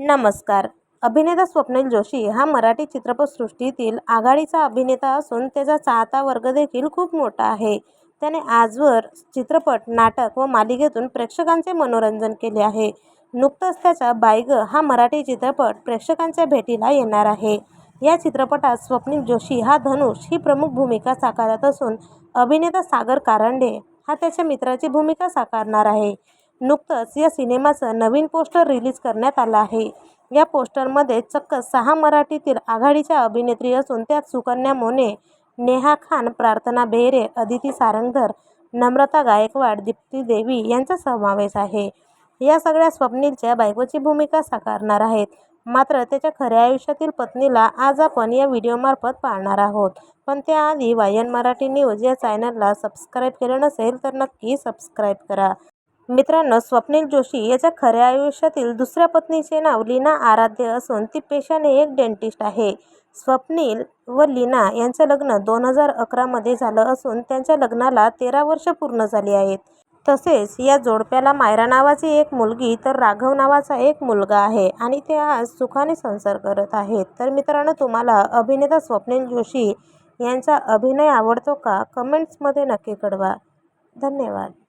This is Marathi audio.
नमस्कार. अभिनेता स्वप्नील जोशी हा मराठी चित्रपटसृष्टीतील आघाडीचा अभिनेता असून त्याचा चाहता वर्ग देखील खूप मोठा आहे. त्याने आजवर चित्रपट नाटक व मालिकेतून प्रेक्षकांचे मनोरंजन केले आहे. नुकतंच त्याचा बायग हा मराठी चित्रपट प्रेक्षकांच्या भेटीला येणार आहे. या चित्रपटात स्वप्नील जोशी हा धनुष ही प्रमुख भूमिका साकारत असून अभिनेता सागर कारंडे हा त्याच्या मित्राची भूमिका साकारणार आहे. नुकतंच या सिनेमाचं नवीन पोस्टर रिलीज करण्यात आलं आहे. या पोस्टरमध्ये चक्क सहा मराठीतील आघाडीच्या अभिनेत्री असून त्यात सुकन्या मोने नेहा खान प्रार्थना बेहरे अदिती सारंगधर नम्रता गायकवाड दीप्ती देवी यांचा समावेश आहे. या सगळ्या स्वप्नीलच्या बायकोची भूमिका साकारणार आहेत. मात्र त्याच्या खऱ्या आयुष्यातील पत्नीला आज आपण या व्हिडिओमार्फत पाहणार आहोत. पण त्याआधी वायन मराठी न्यूज या चॅनलला सबस्क्राईब केलं नसेल तर नक्की सबस्क्राईब करा. मित्रांनो स्वप्नील जोशी याच्या खऱ्या आयुष्यातील दुसऱ्या पत्नीचे नाव लीना आराध्य असून ती पेशाने एक डेंटिस्ट आहे. स्वप्नील व लीना यांचं लग्न दोन हजार अकरामध्ये झालं असून त्यांच्या लग्नाला तेरा वर्ष पूर्ण झाली आहेत. तसेच या जोडप्याला मायरा नावाची एक मुलगी तर राघव नावाचा एक मुलगा आहे आणि ते आज सुखाने संसार करत आहेत. तर मित्रांनो तुम्हाला अभिनेता स्वप्नील जोशी यांचा अभिनय आवडतो का? कमेंट्समध्ये नक्की कळवा. धन्यवाद.